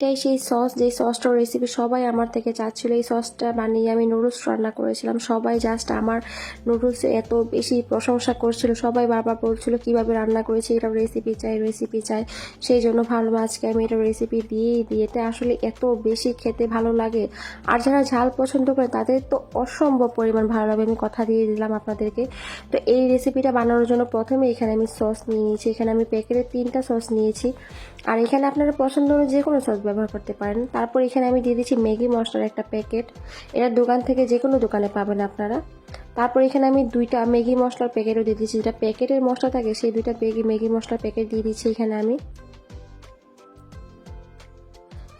এটাই সেই সস যে সসটার রেসিপি সবাই আমার থেকে চাচ্ছিল। এই সসটা বানিয়ে আমি নুডলস রান্না করেছিলাম। সবাই জাস্ট আমার নুডলস এত বেশি প্রশংসা করছিল। সবাই বারবার বলছিল, কীভাবে রান্না করেছি? এটা রেসিপি চাই রেসিপি চাই। সেই জন্য ভালো আজকে আমি এটা রেসিপি দিয়েই দিই। এটা আসলে এত বেশি খেতে ভালো লাগে। আর যারা ঝাল পছন্দ করে, তাদের তো অসম্ভব পরিমাণ ভালো লাগে। আমি কথা দিয়ে দিলাম আপনাদেরকে। তো এই রেসিপিটা বানানোর জন্য প্রথমে এখানে আমি সস নিয়ে নিয়েছি। এখানে আমি প্যাকেটে তিনটা সস নিয়েছি। আর এখানে আপনারা পছন্দ অনুযায়ী যে কোনো সস ব্যবহার করতে পারেন। তারপর এখানে আমি দিয়ে দিচ্ছি ম্যাগি মশলার একটা প্যাকেট। এটা দোকান থেকে যে কোনো দোকানে পাবেন আপনারা। তারপর এখানে আমি দুইটা ম্যাগি মশলার প্যাকেটও দিয়ে দিচ্ছি। যেটা প্যাকেটের মশলা থাকে, সেই দুইটা ম্যাগি ম্যাগি মশলার প্যাকেট দিয়ে দিচ্ছি এখানে আমি।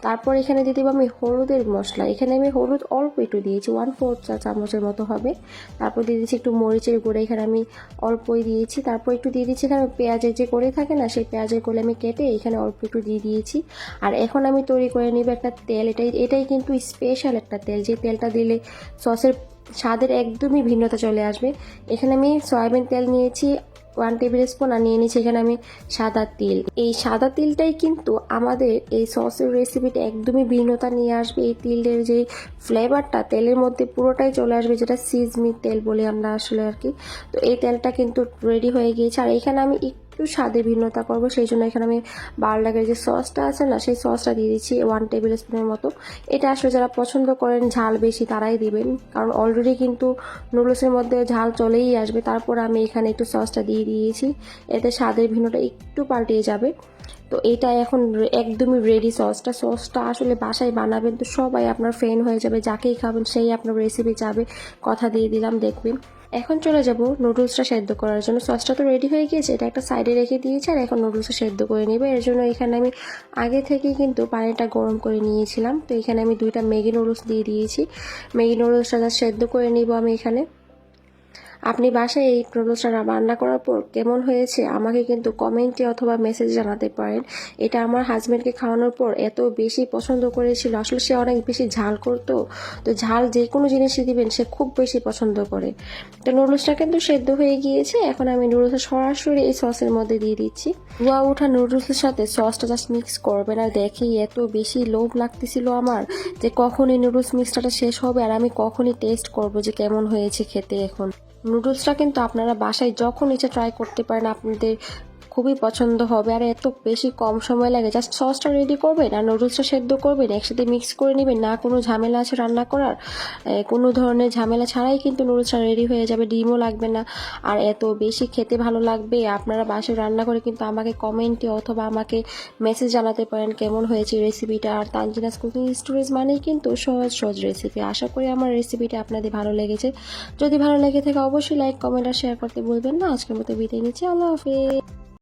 তারপর এখানে দিয়ে দেবো আমি হলুদের মশলা। এখানে আমি হলুদ অল্প একটু দিয়েছি ওয়ান ফোর চা চামচের মতো হবে। তারপর দিয়ে দিচ্ছি একটু মরিচের গুঁড়ো, এখানে আমি অল্পই দিয়েছি। তারপর একটু দিয়ে দিচ্ছি এখানে পেঁয়াজের যে করে থাকে না, সেই পেঁয়াজের কোলে আমি কেটে এখানে অল্প একটু দিয়ে দিয়েছি। আর এখন আমি তৈরি করে নিব একটা তেল। এটাই এটাই কিন্তু স্পেশাল একটা তেল। যে তেলটা দিলে সসের স্বাদের একদমই ভিন্নতা চলে আসবে। এখানে আমি সয়াবিন তেল নিয়েছি ওয়ান টেবিল স্পুন আর নিয়ে নিচ্ছি এখানে আমি সাদা তিল। এই সাদা তিলটাই কিন্তু আমাদের এই সসের রেসিপিটা একদমই ভিন্নতা নিয়ে আসবে। এই তিলের যে ফ্লেভারটা তেলের মধ্যে পুরোটাই চলে আসবে, যেটা সিজমি তেল বলে আমরা আসলে আর কি। তো এই তেলটা কিন্তু রেডি হয়ে গিয়েছে। আর এখানে আমি একটু স্বাদে ভিন্নতা করব, সেই জন্য এখানে আমি বার্লাগের যে সসটা আছে না, সেই সসটা দিয়ে দিচ্ছি ওয়ান টেবিল স্পুনের মতো। এটা আসলে যারা পছন্দ করেন, ঝাল বেশি তারাই দিবেন, কারণ অলরেডি কিন্তু নুডলসের মধ্যে ঝাল চলেই আসবে। তারপর আমি এখানে একটু সসটা দিয়ে দিয়েছি, এতে স্বাদের ভিন্নটা একটু পাল্টিয়ে যাবে। তো এটা এখন একদমই রেডি সসটা। সসটা আসলে বাসায় বানাবেন তো সবাই আপনার ফ্রেন্ড হয়ে যাবে, যাকেই খাবেন সেই আপনার রেসিপি যাবে কথা দিয়ে দিলাম, দেখবেন। এখন চলে যাব নুডলসটা সেদ্ধ করার জন্য। সসটা তো রেডি হয়ে গিয়েছে, এটা একটা সাইডে রেখে দিয়েছি আর এখন নুডলসটা সেদ্ধ করে নেব। এর জন্য এখানে আমি আগে থেকে কিন্তু পানিটা গরম করে নিয়েছিলাম। তো এখানে আমি দুইটা ম্যাগি নুডলস দিয়ে দিয়েছি। ম্যাগি নুডলসটা সেদ্ধ করে নিব আমি এখানে। আপনি বাসায় এই নুডলসটা রান্না করার পর কেমন হয়েছে? আমাকে কিন্তু কমেন্টে অথবা মেসেজ জানাতে পারেন। এটা আমার হাজব্যান্ডকে খাওয়ানোর পর এত বেশি পছন্দ করেছিল। আসলে সে অনেক বেশি ঝাল করতো। তো ঝাল যে কোনো জিনিসই দিবেন, সে খুব বেশি পছন্দ করে। তো নুডলসটা কিন্তু সেদ্ধ হয়ে গিয়েছে। এখন আমি নুডলসটা সরাসরি এই সসের মধ্যে দিয়ে দিচ্ছি। ধোয়া ওঠা নুডলসের সাথে সসটা জাস্ট মিক্স করবে না দেখেই এত বেশি লোভ লাগতেছিল আমার যে কখন এই নুডলস মিক্সটাটা শেষ হবে। আর আমি কখনই টেস্ট করব যে কেমন হয়েছে খেতে এখন। নুডলসটা কিন্তু আপনারা বাসায় যখন ইচ্ছা ট্রাই করতে পারেন আপনাদের খুবই পছন্দ হবে আর এত বেশি কম সময় লাগে। জাস্ট সসটা রেডি করবেন আর নুডলসটা সেদ্ধ করবেন একসাথে মিক্স করে নেবেন না কোনো ঝামেলা আছে রান্না করার? কোনো ধরনের ঝামেলা ছাড়াই কিন্তু নুডলসটা রেডি হয়ে যাবে, ডিমও লাগবে না। আর এত বেশি খেতে ভালো লাগবে, আপনারা বাসায় রান্না করে কিন্তু আমাকে কমেন্টে অথবা আমাকে মেসেজ জানাতে পারেন কেমন হয়েছে রেসিপিটা আর তানজিনাস কুকিং স্টোরিজ মানেই কিন্তু সহজ সহজ রেসিপি আশা করি আমার রেসিপিটা আপনাদের ভালো লেগেছে। যদি ভালো লেগে থাকে, অবশ্যই লাইক কমেন্ট আর শেয়ার করতে বলবেন না। আজকের মতো বিদায় নিচ্ছি। আল্লাহ হাফিজ।